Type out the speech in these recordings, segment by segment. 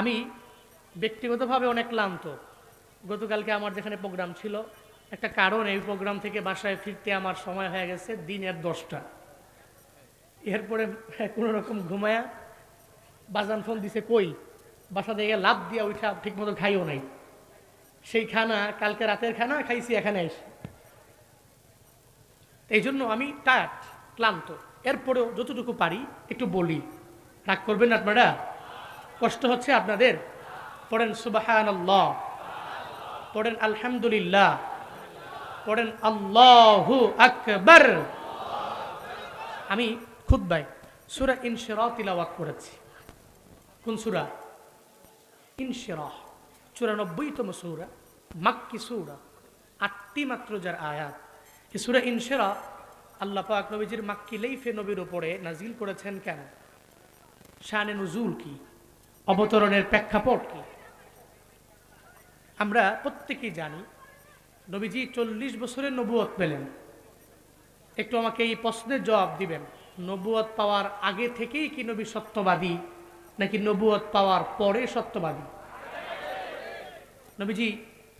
আমি ব্যক্তিগতভাবে অনেক ক্লান্ত। গতকালকে আমার যেখানে প্রোগ্রাম ছিল, একটা কারণ এই প্রোগ্রাম থেকে বাসায় ফিরতে আমার সময় হয়ে গেছে দিনের দশটা। এরপরে কোনো রকম ঘুমায়া বাজান ফোন দিছে, কই? বাসা থেকে লাভ দিয়া উঠা ঠিক মতো খাইও নাই। সেই খানা, কালকে রাতের খানা খাইছি, এখানে এসে। এই জন্য আমি টায়ার্ড ক্লান্ত। এরপরেও যতটুকু পারি একটু বলি। রাগ করবেন আপনারা? কষ্ট হচ্ছে আপনাদের? পড়েন সুবাহান আল্লাহ পড়েন আলহামদুলিল্লাহ। পড়েন আল্লাহু আকবার। আমি খুদ্বাই সুরা ইনশিরা তিলাওয়াত করেছি। কোন সুরা? ইনশিরাহ, চুরানব্বইতম সুরা, মাক্কি সুরা, আটটি মাত্র যার আয়াত। এই সুরা ইনশিরা আল্লাহ পাক নবীজির মাক্কি লেইফে নবীর উপরে নাজিল করেছেন কেন? শানে নজুল কি? অবতরণের প্রেক্ষাপট কি? আমরা প্রত্যেকেই জানি, নবীজি চল্লিশ বছরের নবুয়ত পেলেন। একটু আমাকে এই প্রশ্নের জবাব দিবেন। নবুয়ত পাওয়ার আগে থেকেই কি নবী সত্যবাদী, নাকি নবুয়ত পাওয়ার পরে সত্যবাদী? নবীজি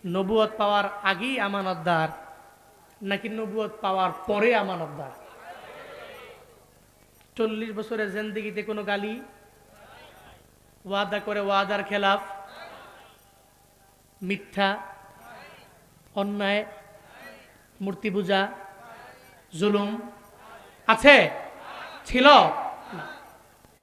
নবুয়ত পাওয়ার আগেই আমানতদার, নাকি নবুয়ত পাওয়ার পরে আমানতদার? চল্লিশ বছরের জেন্দিগিতে কোনো গালি ওয়াদা করে ওয়াদার খেলাফ। মিথ্যা অন্যায় মূর্তি পূজা জুলুম আছে? ছিল।